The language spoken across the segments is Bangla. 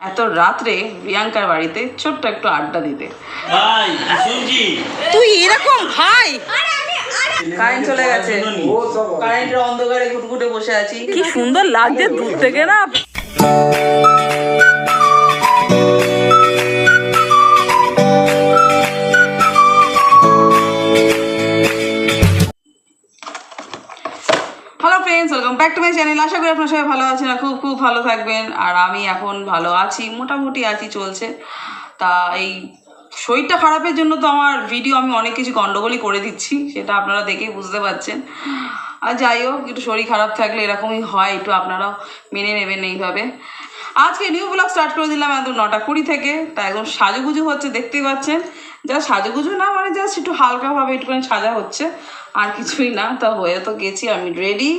এত রাত্রে প্রিয়াঙ্কার বাড়িতে ছোট্ট একটু আড্ডা দিতে। ভাই তুই এরকম ভাই? কারেন্ট চলে গেছে। কারেন্টের অন্ধকারে ঘুটঘুটে বসে আছি। কি সুন্দর লাগছে দূর থেকে না। ব্যাক টু মাই চ্যানেল আশা করি আপনার সবাই ভালো আছেন খুব খুব ভালো থাকবেন। আর আমি এখন ভালো আছি, মোটামুটি আছি, চলছে। তা এই শরীরটা খারাপের জন্য তো আমার ভিডিও আমি অনেক কিছু গন্ডগোলই করে দিচ্ছি, সেটা আপনারা দেখেই বুঝতে পারছেন। আর যাই হোক, একটু শরীর খারাপ থাকলে এরকমই হয়, একটু আপনারাও মেনে নেবেন এইভাবে। আজকে নিউ ব্লগ স্টার্ট করে দিলাম একদম নটা কুড়ি থেকে, তা একদম সাজুগুজু হচ্ছে, দেখতেই পাচ্ছেন। যা সাজুগুজু না মানে জাস্ট একটু হালকাভাবে একটুখানি সাজা হচ্ছে, আর কিছুই না। তা হয়ে তো গেছি, আমি রেডি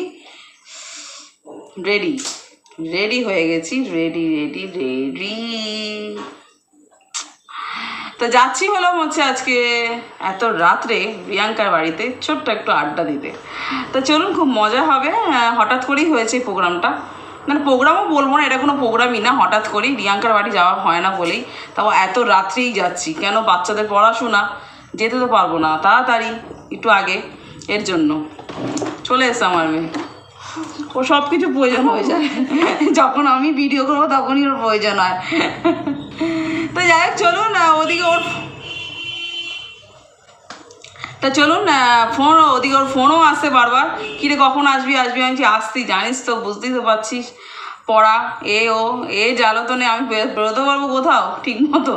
রেডি রেডি হয়ে গেছি। রেডি রেডি রেডি তো যাচ্ছি হলাম হচ্ছে আজকে এত রাত্রে প্রিয়াঙ্কার বাড়িতে, ছোট্ট একটু আড্ডা দিতে। তো চলুন খুব মজা হবে। হঠাৎ করেই হয়েছে প্রোগ্রামটা। মানে প্রোগ্রামও বলব না, এটা কোনো প্রোগ্রামই না, হঠাৎ করেই প্রিয়াঙ্কার বাড়ি যাওয়া হয় না বলেই। তাও এত রাত্রেই যাচ্ছি, কেন বাচ্চাদের পড়াশোনা? যেতে তো পারব না, তাড়াতাড়ি, একটু আগে, এর জন্য। চলে এসছে আমার মেয়ে। ও সব কিছু প্রয়োজন হয়ে যায়। যখন আমি ভিডিও করব, তখনই ওর প্রয়োজন হয়। তো যাই হোক, চলুন ওদিকে ওর তা চলুন ফোন ওদিকে ওর ফোনও আসছে বারবার। কিরে, কখন আসবি আসবি? আমি আসতি জানিস তো, বুঝতেই তো পারছিস। পড়া, এ, ও, এ জ্বালাতনে, আমি বেরোতে পারব কোথাও, ঠিক মতো।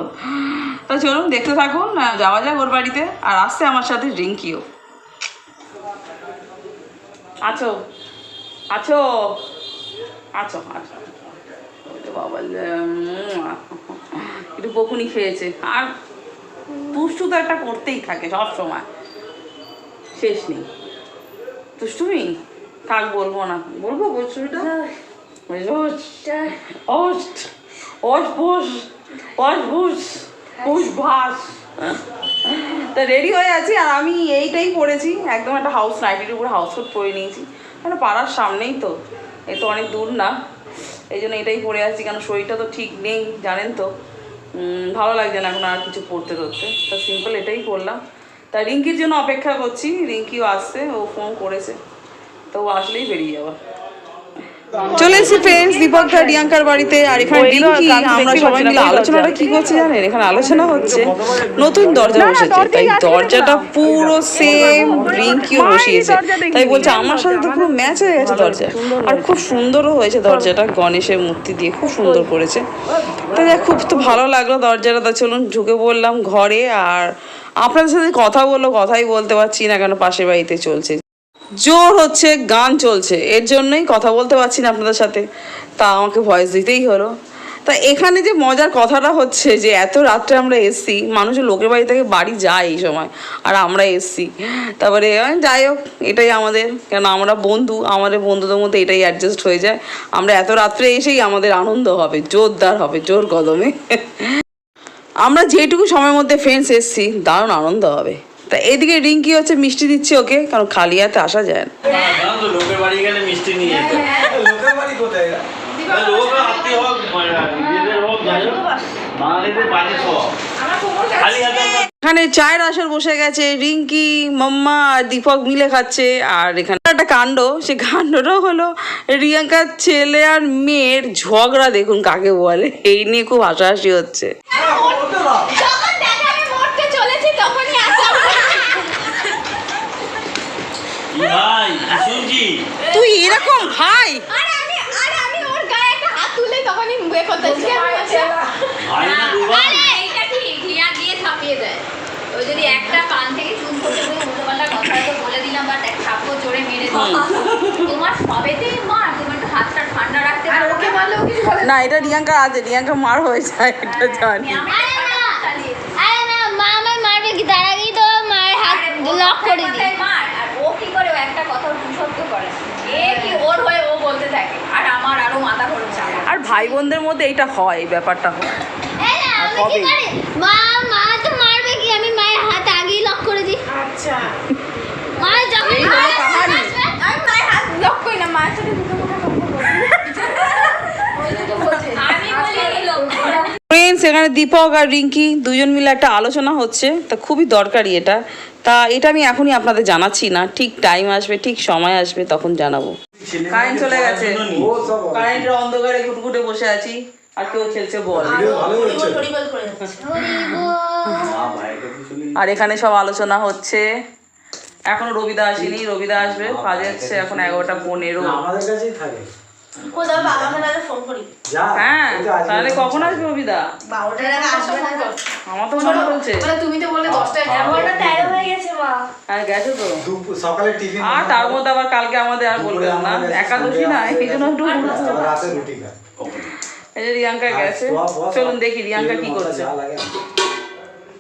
তা চলুন, দেখতে থাকুন যাওয়া যাক ওর বাড়িতে। আর আসছে আমার সাথে রিঙ্কিও। আছো? আছো? আছো আছো। বাবা একটু বকুনি খেয়েছে। আর দুষ্টু তো একটা করতেই থাকে সব সময়। শেষ নেই। দুষ্টুমি? কাক বলব না? বলব দুষ্টুমিটা? অস অস ভাস তা রেডি হয়ে আছি আর আমি এইটাই পরেছি একদম একটা হাউস নাইটির উপরে হাউস কোট পরে নিয়েছি। মানে পাড়ার সামনেই তো? এ তো অনেক দূর না। এই জন্য এটাই পরে আসছি কেন শরীরটা তো ঠিক নেই, জানেন তো। ভালো লাগছে না এখন আর কিছু পড়তে ধরতে। তা সিম্পল এটাই করলাম তা রিঙ্কির জন্য অপেক্ষা করছি, রিঙ্কিও আসছে, ও ফোন করেছে। তো ও আসলেই বেরিয়ে যাওয়া চলে এসেছি ফ্রেন্ডস দীপক দা রিয়াঙ্কার বাড়িতে আর এখানে রিঙ্কি আমরা সবাই মিলে আলোচনাটা কি করছি জানেন? এখানে আলোচনা হচ্ছে নতুন দরজা বসেছে। তাই দরজাটা পুরো সেম রিঙ্কিও বসিয়েছে। তাই বলছে আমার সাথে তো পুরো ম্যাচ হয়ে গেছে দরজা আর খুব সুন্দরও হয়েছে দরজাটা গণেশের মূর্তি দিয়ে খুব সুন্দর করেছে। তাই দেখ খুব তো ভালো লাগল দরজাটা। তা চলুন ঢুকে পড়লাম ঘরে আর আপনাদের সাথে কথা বলল কথাই বলতে পারছি না কেন পাশের বাড়িতে চলছে। জোর হচ্ছে, গান চলছে। এর জন্যই কথা বলতে পারছি না আপনাদের সাথে। তা আমাকে ভয়েস দিতেই হলো। তা এখানে যে মজার কথাটা হচ্ছে যে, এত রাত্রে আমরা এসছি, মানুষের লোকের বাড়ি থেকে বাড়ি যায় এই সময়, আর আমরা এসছি। তারপরে যাই হোক, এটাই আমাদের। কেন আমরা বন্ধু, আমাদের বন্ধুদের মধ্যে এটাই অ্যাডজাস্ট হয়ে যায়। আমরা এত রাত্রে এসেই আমাদের আনন্দ হবে, জোরদার হবে, জোর কদমে। আমরা যেটুকু সময়ের মধ্যে ফ্রেন্ডস এসছি, দারুণ আনন্দ হবে। তা এদিকে রিঙ্কি হচ্ছে মিষ্টি দিচ্ছে ওকে কারণ খালি হাতে আসা যায় না। লোকের বাড়ি গেলে মিষ্টি নিয়ে লোকের বাড়ি কোথায়? এরা? লোক আত্মীয় হোক মানে এখানে চায়ের আসর বসে গেছে রিঙ্কি মাম্মা আর দীপক মিলে খাচ্ছে আর এখানে একটা কাণ্ড সে কাণ্ডটা হলো রিয়াঙ্কার ছেলে আর মেয়ের ঝগড়া দেখুন কাকে বলে এই নিয়ে খুব হাসাহাসি হচ্ছে যখন দেখে আমি মরতে চলেছি তখনই আসা কি ভাই শুনছি? তুই এরকম ভাই? আরে আমি আরে আমি ওর গায়ে একটা হাত তুলে তখনই আছে ভাই না দুবার আরে এইটা ঠিক হিয়া দিয়ে থামিয়ে দেয়। ও যদি একটা কান থেকে চুপ করতে উল্টোপাল্টা কথা তো বলে দিলাম বাট এক জোরে মেরে তোমার সবেতেই মার তুমি একটু হাতটা ঠান্ডা রাখতে আর ওকে মারলেও কিছু না। এটা রিয়াঙ্কা আছে রিয়াঙ্কা মার হয়ে যায় এটা জানি আরে না আরে না মা আমায় মারবে কি তার আগেই তো মায়ের হাত লক করে দিই মার আর ও কি করে ও একটা কথা সত্য করে না। এ কি ওর হয়ে ও বলতে থাকে আর আমার আরও মাথা গরম চাপা আর ভাই বোনদের মধ্যে এইটা হয় এই ব্যাপারটা হয়। এই না, আমি কি হবে। মা মা তো মারবে কি? আমি মায়ের হাত আগেই লক করে দিই। আচ্ছা। মা যখন এই মায়ের হলো হাত কাহানি। আসবে, আমি মায়ের হাত লক করি না মায়ের সাথে দুটো কথা লক্ষ্য করি আমি বলি এখানে দীপক আর রিঙ্কি দুজন মিলে একটা আলোচনা হচ্ছে। তা খুবই দরকারি এটা। তা এটা আমি এখনই আপনাদের জানাচ্ছি না। ঠিক টাইম আসবে ঠিক সময় আসবে তখন জানাব। কারেন্ট চলে গেছে। ও সব কারেন্টের অন্ধকারে ঘুটঘুটে বসে আছি আর কেউ খেলছে বল। আর এখানে সব আলোচনা হচ্ছে। এখনও রবিদা আসেনি রবিদা আসবে। কাজে হচ্ছে এখন এগারোটা পনেরো। আমাদের কাছেই থাকে। হ্যাঁ কখন আসবে আমার তো মনে বলছে তুমি তো বললে দশটায় হয়ে গেছে মা। হ্যাঁ গেছে তো? সকালে টিফিন আর তার মধ্যে আবার কালকে আমাদের আর বলবেন না। একাদশী না এই জন্য একটু রাতে রুটি খায়। এই যে রিয়াঙ্কা গেছে। চলুন দেখি রিয়াঙ্কা কি করছে।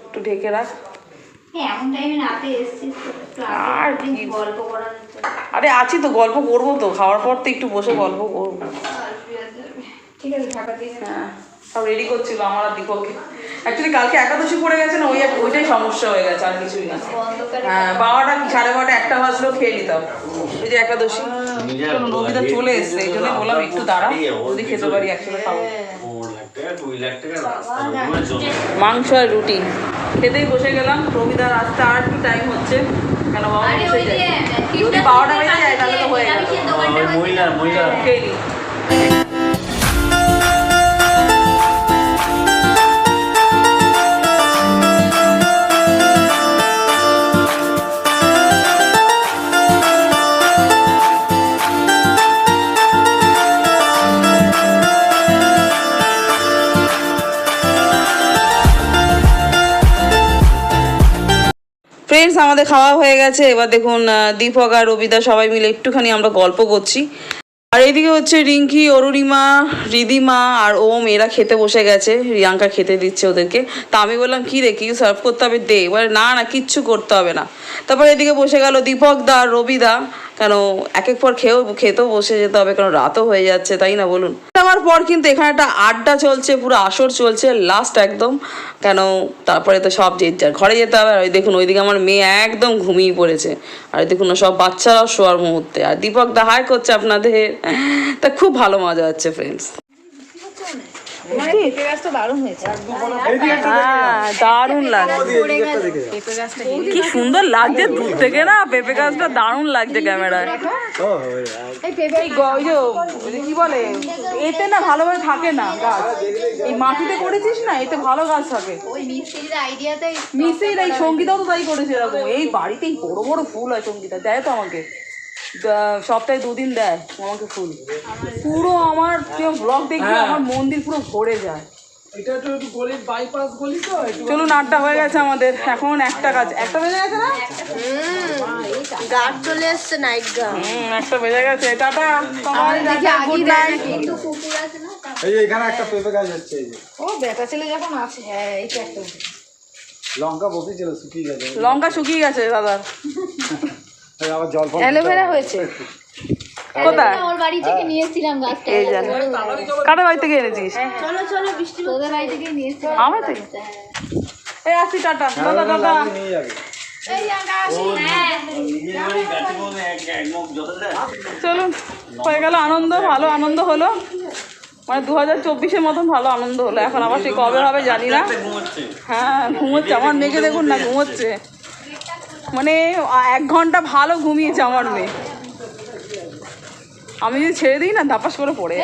একটু ঢেকে রাখ। আর যেত আরে আছি তো গল্প করব তো খাওয়ার পর তো একটু বসে গল্প করব। ঠিক আছে ঢাকা দিয়ে হ্যাঁ সব রেডি করছিল আমার আর দীপককে। অ্যাকচুয়ালি কালকে একাদশী পড়ে গেছে না ওই এক- ওইটাই সমস্যা হয়ে গেছে আর কিছুই না। হ্যাঁ বারোটা সাড়ে বারোটা একটা বাজলেও খেয়ে নিতাম। ওই যে একাদশী। রবিদা চলে এসছে এই জন্য বললাম একটু দাঁড়া যদি খেতে পারি একসাথে খাব। মাংস আর রুটি। খেতেই বসে গেলাম রবিদার আসতে আর একটু টাইম হচ্ছে। কেন বাবা যদি বারোটা বেজে যায়। তাহলে তো হয়ে গেল। মহিলা মহিলা। খেয়ে ফ্রেন্ডস আমাদের খাওয়া হয়ে গেছে। এবার দেখুন দীপক আর রবিদা সবাই মিলে একটুখানি আমরা গল্প করছি। আর এইদিকে হচ্ছে রিঙ্কি, অরুণিমা রিদিমা আর ওম, এরা খেতে বসে গেছে। রিয়াঙ্কা খেতে দিচ্ছে ওদেরকে। তা আমি বললাম, কী রে, কি সার্ভ করতে হবে? দে। এবার, না না, কিচ্ছু করতে হবে না। তারপর এদিকে বসে গেল দীপক দা আর রবিদা। কেন, এক এক পর খেয়েও, খেতেও বসে যেতে হবে কারণ রাতও হয়ে যাচ্ছে, তাই না বলুন? আমার পর কিন্তু এখানে একটা আড্ডা চলছে, পুরো আসর চলছে লাস্ট একদম। কেন? তারপরে তো সব যে যার ঘরে যেতে হবে, আর ওই দেখুন, ওইদিকে আমার মেয়ে একদম ঘুমিয়ে পড়েছে। আর দেখুন, সব বাচ্চারাও শোয়ার মুহূর্তে। আর দীপক দা হাই করছে আপনাদের। তা খুব ভালো মজা হচ্ছে ফ্রেন্ডস দারুণ হয়েছে। হ্যাঁ লাগছে। কি সুন্দর লাগছে দূর থেকে না পেঁপে গাছটা দারুণ লাগছে ক্যামেরায়। ও, ওই, আর এই পেঁপে এই গ- ওই যে ওই যে কি বলে এতে না ভালোভাবে থাকে না গাছ। এই মাটিতে করেছিস না এতে ভালো গাছ মিস্ত্রির এই সঙ্গীতাও তো তাই করেছে এরকম। এই বাড়িতেই বড় বড় ফুল হয় সঙ্গীতা দেয় তো আমাকে। সপ্তাহে দুদিন দেয় আমাকে ফুল। পুরো আমার ব্লগ দেখি আমার মন্দির পুরো ভরে যায়। চলুন আটটা হয়ে গেছে আমাদের। এখন একটা কাজ একটা বেজে গেছে না? গার্ড চলে এসছে নাইট গার্ড একটা বেজে গেছে। টাটা গুড নাইট তো কুকুর আছে না এই এখানে একটা পেঁপে গাছ হচ্ছে এই যে। ও বেটা ছেলে যখন আছে হ্যাঁ একটা। লঙ্কা বসেছিল শুকিয়ে গেছে। লঙ্কা শুকিয়ে গেছে দাদার এই আবার জল ফল অ্যালোভেরা হয়েছে। কোথায়? ওর বাড়ি থেকে নিয়ে এসেছিলাম গাছটা। এই জান। কাটা বাড়ি থেকে এনেছিস? চলো চলো বৃষ্টি তোদের বাড়ি থেকে নিয়ে এসেছিলাম আমার থেকে? এই আসি টাটা। দাদা দাদা লাগিয়ে নিয়ে যাবে। নিজের বাড়ি গাছে কোনো এক এক মুখ জল দেয়। চলুন হয়ে গেল আনন্দ ভালো আনন্দ হলো। মানে দু হাজার চব্বিশের মতন ভালো আনন্দ হলো। এখন আবার সে কবে হবে জানি না। হ্যাঁ ঘুমোচ্ছে। আমার মেয়েকে দেখুন না ঘুমোচ্ছে। মানে এক ঘণ্টা ভালো ঘুমিয়েছে আমার মেয়ে। আমি যদি ছেড়ে দিই না ধাপাস করে পড়ে।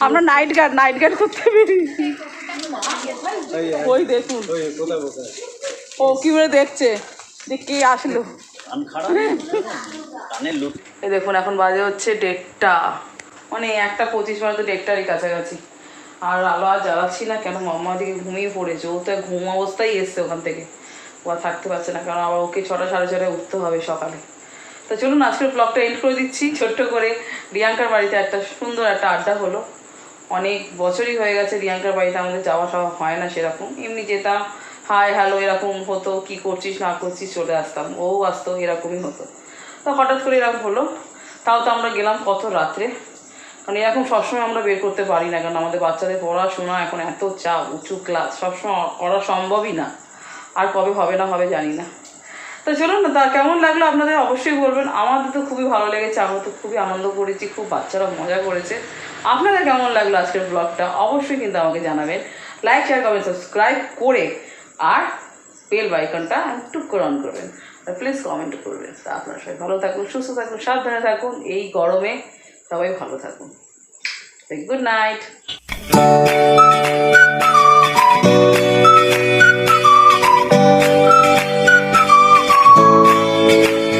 আমরা নাইট গার্ড নাইট গার্ড করতে পেরি এই, এই, ওই দেখুন? ও কি করে দেখছে? যে কে আসলো। এই দেখুন এখন বাজে হচ্ছে দেড়টা। মানে একটা পঁচিশ মানে তো দেড়টারই কাছাকাছি। আর আলো আর জ্বালাচ্ছি না কেন? মাম্মা দিকে ঘুমিয়ে পড়েছে। ও তো ঘুম অবস্থায় এসছে ওখান থেকে। ও আর থাকতে পারছে না, কারণ আবার ওকে ছটা সাড়ে ছটায় উঠতে হবে সকালে। তো চলুন, আজকের ব্লগটা এন্ড করে দিচ্ছি। ছোট্ট করে রিয়াঙ্কার বাড়িতে একটা সুন্দর একটা আড্ডা হলো। অনেক বছরই হয়ে গেছে রিয়াঙ্কার বাড়িতে আমাদের যাওয়া টাওয়া হয় না সেরকম। এমনি যেতাম, হাই হ্যালো এরকম হতো, কি করছিস, না করছিস, চলে আসতাম। ও আসতো, এরকমই হতো। তো হঠাৎ করে এরকম হলো। তাও তো আমরা গেলাম কত রাত্রে? মানে এরকম সবসময় আমরা বের করতে পারি না, কারণ আমাদের বাচ্চাদের পড়াশোনা এখন এত চাপ, উঁচু ক্লাস সবসময় করা সম্ভবই না। আর কবে হবে না হবে জানি না। তো চলুন না, তা কেমন লাগল আপনাদের অবশ্যই বলবেন। আমাদের তো খুবই ভালো লেগেছে, আমরা তো খুবই আনন্দ করেছি, খুব বাচ্চারা মজা করেছে। আপনাদের কেমন লাগল আজকের ব্লগটা অবশ্যই কিন্তু আমাকে জানাবেন। লাইক শেয়ার কমেন্ট সাবস্ক্রাইব করে আর বেল বাইকনটা টুক করে অন করবেন। প্লিজ কমেন্ট করবেন। তা আপনারা সবাই ভালো থাকুন, সুস্থ থাকুন, সাবধানে থাকুন। এই গরমে সবাই ভালো থাকুন। Good night